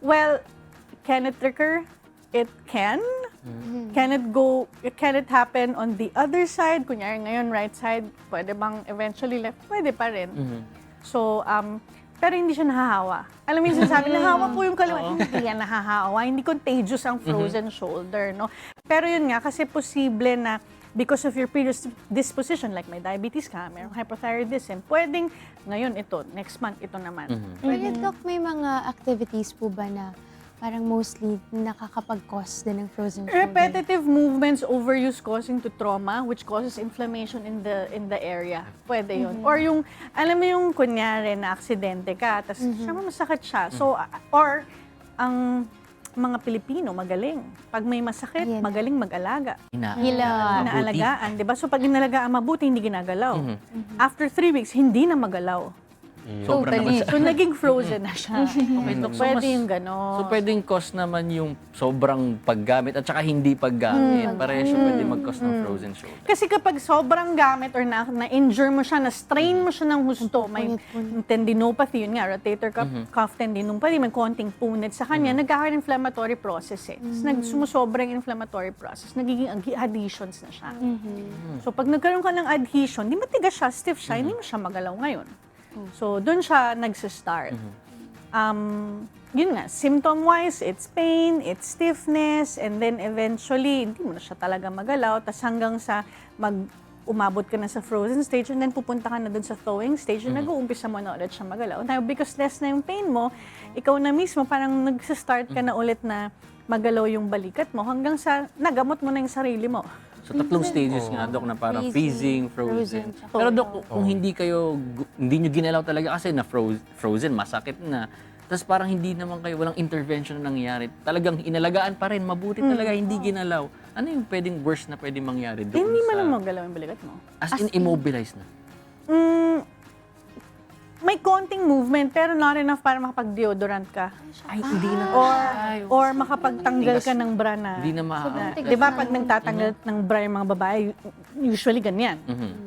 Well, can it recur? It can. Mm-hmm. Can it go, can it happen on the other side? Kunyari ngayon, right side, pwede bang eventually left? Pwede pa rin. Mm-hmm. So, um, pero hindi siya nahahawa. Alam mo yung sinasabi, nahawa po yung kaliwa. Hindi yan nahahawa. Hindi contagious ang frozen shoulder, no? Pero yun nga, kasi posible na because of your predisposition, like may diabetes ka, mayroong hypothyroidism, pwedeng ngayon ito, next month ito naman. Pero Doc, may mga activities po ba na parang mostly nakakapag-cause din ng frozen shoulder? Repetitive movements overuse causing to trauma which causes inflammation in the in the area. Pwede yun. Or yung, alam mo yung kunyari na aksidente ka, tapos syempre masakit siya. So, uh, or ang mga Pilipino magaling. Pag may masakit, Ayan. magaling mag-alaga. Ina, Hila. Inaalagaan, di ba? So pag inalagaan mabuti, hindi ginagalaw. Mhm. After three weeks, hindi na magalaw. Sobrang naman Totally. So naging frozen na siya. Okay, Doc. So, Pwede mas- yung gano'n. So, pwedeng cause naman yung sobrang paggamit at saka hindi paggamit. Pareho siya pwede mag-cause ng frozen shoulder. Kasi kapag sobrang gamit or na, na-injure mo siya, na-strain mo siya ng husto, may tendinopathy, yun nga, rotator cuff, cuff tendinopathy, may konting punit sa kanya, nagkakaroon ng inflammatory process eh. Tapos nag, sumusobrang inflammatory process, nagiging ag- adhesions na siya. So pag nagkaroon ka ng adhesion, di matigas siya, stiff siya, hindi mo siya magalaw ngayon. So doon siya nagsa-start. Um, yun nga, symptom-wise, it's pain, it's stiffness, and then eventually, hindi mo na siya talaga magalaw. Tapos hanggang sa mag umabot ka na sa frozen stage and then pupunta ka na dun sa thawing stage and nag-uumpisa mo na ulit siya magalaw. Now, because less na yung pain mo, ikaw na mismo parang nagsa-start ka na ulit na magalaw yung balikat mo hanggang sa nagamot mo na yung sarili mo. So, tatlong stages nga, Dok, na parang freezing, Freezing, frozen. frozen, Pero, Dok, kung hindi kayo, gu- hindi nyo ginalaw talaga kasi na froze, frozen, masakit na. Tapos parang hindi naman kayo, walang intervention na nangyari. Talagang inalagaan pa rin, mabuti talaga, hindi ginalaw. Ano yung pwedeng worst na pwedeng mangyari doon Hindi mo sa- na magalaw yung balikat mo. As in, immobilized na. Mm, may konting movement pero not enough para makapag-deodorant ka. Ay, hindi na. Or, or makapagtanggal ka ng bra na. Hindi na ma... na- Di ba pag nagtatanggal ng bra yung mga babae, usually ganyan. Mhm.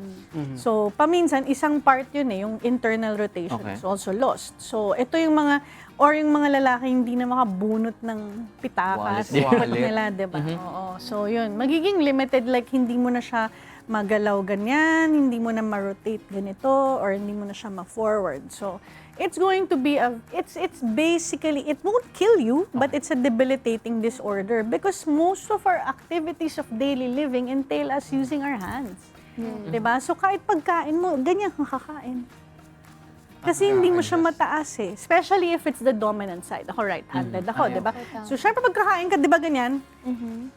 So, paminsan, isang part yun eh, yung internal rotation Okay. is also lost. So, ito yung mga, or yung mga lalaki hindi na makabunot ng pitaka Wallet. Wallet. nila, di ba? Oo. So, yun. Magiging limited, like hindi mo na siya magalaw ganyan, hindi mo na ma-rotate ganito, or hindi mo na siya ma-forward. So, it's going to be a, it's, it's basically, it won't kill you, but it's a debilitating disorder because most of our activities of daily living entail us using our hands. Diba? So kahit pagkain mo, ganyan kang kakain. Kasi hindi mo siya mataas eh. Especially if it's the dominant side. Ako right-handed ako, di ba? So syempre pagkakain ka, di ba ganyan?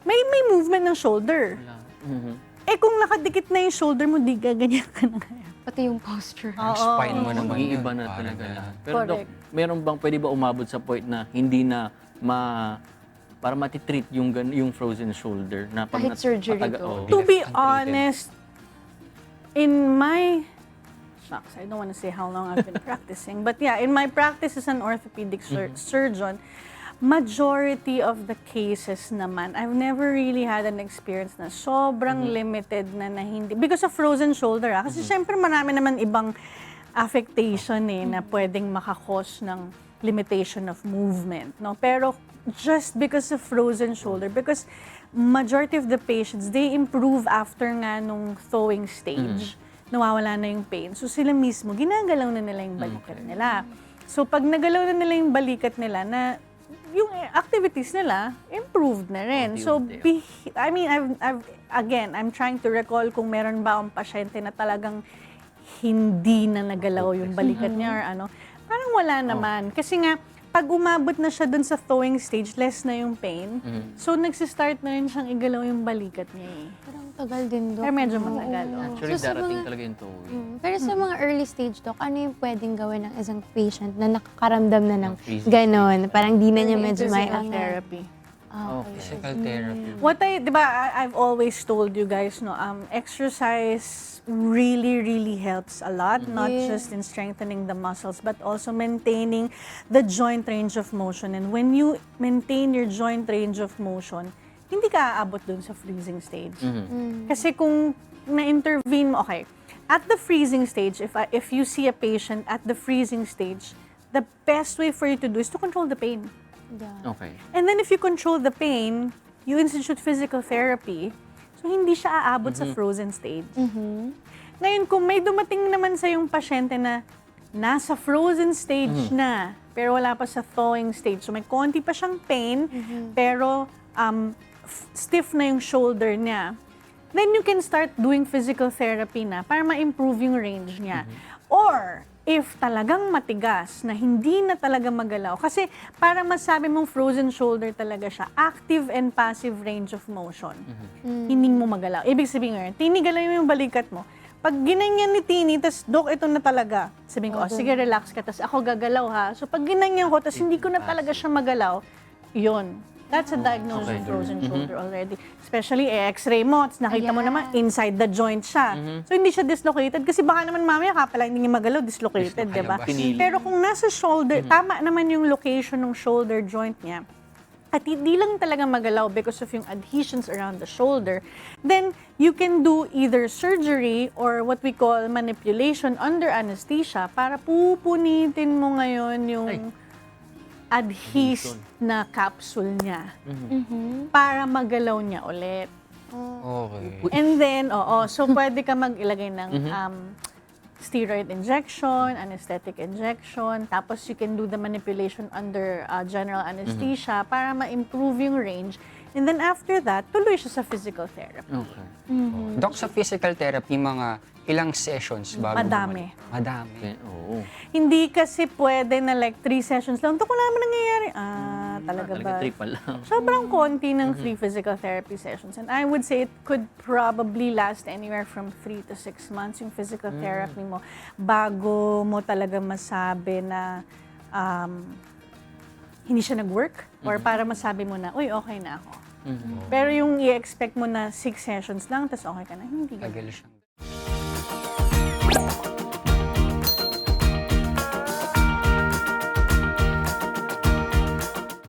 May may movement ng shoulder. Mhm. Eh kung nakadikit na yung shoulder mo, di gaganyan ka na kaya. Pati yung posture. Ang spine mo naman. Yun. na Parang talaga ganun. lahat. Pero Dok, Correct. meron bang pwede ba umabot sa point na hindi na ma para matitreat yung gan yung frozen shoulder na pag Kahit nat- surgery pataga- to. oo. To be honest, in my shucks, I don't want to say how long I've been practicing, but yeah, in my practice as an orthopedic sur- surgeon, majority of the cases naman, I've never really had an experience na sobrang limited na na hindi, because of frozen shoulder ah. Kasi syempre marami naman ibang affectation eh, na pwedeng makakos ng limitation of movement, no? Pero just because of frozen shoulder, because majority of the patients, they improve after nga nung thawing stage. Nawawala na yung pain. So sila mismo, ginagalaw na nila yung balikat nila. So pag nagalaw na nila yung balikat nila, na yung activities nila, improved na rin. So, be, I mean, I've, I've, again, I'm trying to recall kung meron ba ang pasyente na talagang hindi na nagalaw yung balikat niya or ano. Parang wala naman. Kasi nga, pag umabot na siya dun sa thawing stage, less na yung pain. So, nagsistart na rin siyang igalaw yung balikat niya eh. Parang tagal din, Doc. Pero medyo Oo. matagal. oh. Actually, So, sa darating mga- talaga yung towing. Mm. Pero sa mga early stage, Doc, ano yung pwedeng gawin ng isang patient na nakakaramdam na ng Ng ganon? Parang di na niya medyo may Physical therapy. Ah, Okay. Physical therapy. What I, di ba, I- I've always told you guys, no, um, exercise really, really helps a lot, not Yeah. just in strengthening the muscles, but also maintaining the joint range of motion. And when you maintain your joint range of motion, hindi ka aabot dun sa freezing stage. Kasi kung na-intervene mo, okay, at the freezing stage, if, I, if you see a patient at the freezing stage, the best way for you to do is to control the pain. Yeah. Okay. And then if you control the pain, you institute physical therapy. So hindi siya aabot sa frozen stage. Ngayon, kung may dumating naman sa yung pasyente na nasa frozen stage na, pero wala pa sa thawing stage. So may konti pa siyang pain, pero um, stiff na yung shoulder niya. Then you can start doing physical therapy na para ma-improve yung range niya. Or, if talagang matigas na hindi na talaga magalaw, kasi para masabi mong frozen shoulder talaga siya, active and passive range of motion. Hindi mo magalaw. Ibig sabihin ngayon, tinigalaw mo yung balikat mo. Pag ginanyan ni Tini, tas Dok, ito na talaga. Sabihin ko, oh, sige, relax ka, tas ako gagalaw ha. So pag ginanyan ko, tas hindi ko na talaga siya magalaw, yun. That's a diagnosis of frozen shoulder already. Especially, eh, x-ray mo, tas nakita mo Ayan. naman, inside the joint siya. So, hindi siya dislocated. Kasi baka naman mamaya ka pala hindi niya magalaw, dislocated, di ba? Pinili. Pero kung nasa shoulder, tama naman yung location ng shoulder joint niya, at hindi lang talaga magalaw because of yung adhesions around the shoulder, then you can do either surgery or what we call manipulation under anesthesia para pupunitin mo ngayon yung Ay. adhese na capsule niya Mhm. para magalaw niya ulit. Okay. And then, oo, so pwede ka mag-ilagay ng um, steroid injection, anesthetic injection, tapos you can do the manipulation under uh, general anesthesia para ma-improve yung range. And then after that, tuloy siya sa physical therapy. Okay. Doc, sa physical therapy, mga ilang sessions bago Madami. bumalik? Madami. Okay. Oo. Hindi kasi pwede na like three sessions lang. Ito ko naman nangyayari. Ah, talaga Talaga ba? tripa lang. Sobrang konti ng three physical therapy sessions. And I would say it could probably last anywhere from three to six months yung physical therapy mo bago mo talaga masabi na um, hindi siya nag-work or para masabi mo na, uy, okay na ako. Pero yung i-expect mo na six sessions lang, tas okay ka na, hindi. Tagal siya.